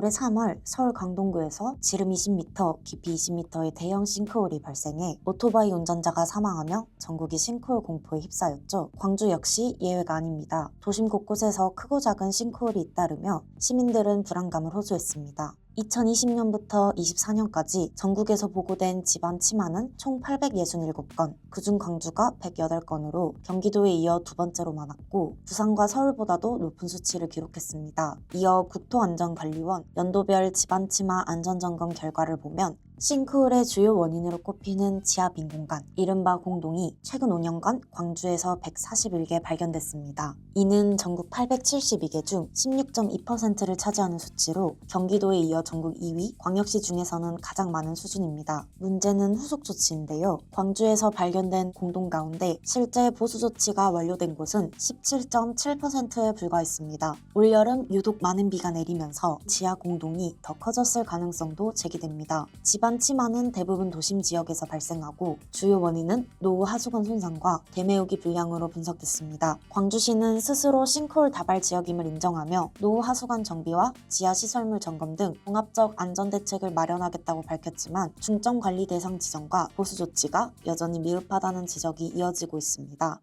올해 3월 서울 강동구에서 지름 20m, 깊이 20m의 대형 싱크홀이 발생해 오토바이 운전자가 사망하며 전국이 싱크홀 공포에 휩싸였죠. 광주 역시 예외가 아닙니다. 도심 곳곳에서 크고 작은 싱크홀이 잇따르며 시민들은 불안감을 호소했습니다. 2020년부터 24년까지 전국에서 보고된 집안 치마는 총 867건, 그중 광주가 108건으로 경기도에 이어 두 번째로 많았고 부산과 서울보다도 높은 수치를 기록했습니다. 이어 국토안전관리원 연도별 집안 치마 안전점검 결과를 보면 싱크홀의 주요 원인으로 꼽히는 지하 빈 공간, 이른바 공동이 최근 5년간 광주에서 141개 발견됐습니다. 이는 전국 872개 중 16.2%를 차지하는 수치로 경기도에 이어 전국 2위, 광역시 중에서는 가장 많은 수준입니다. 문제는 후속 조치인데요. 광주에서 발견된 공동 가운데 실제 보수 조치가 완료된 곳은 17.7%에 불과했습니다. 올여름 유독 많은 비가 내리면서 지하 공동이 더 커졌을 가능성도 제기됩니다. 집안 치마는 대부분 도심 지역에서 발생하고 주요 원인은 노후 하수관 손상과 대매우기 불량으로 분석됐습니다. 광주시는 스스로 싱크홀 다발 지역임을 인정하며 노후 하수관 정비와 지하 시설물 점검 등 종합적 안전 대책을 마련하겠다고 밝혔지만 중점 관리 대상 지정과 보수 조치가 여전히 미흡하다는 지적이 이어지고 있습니다.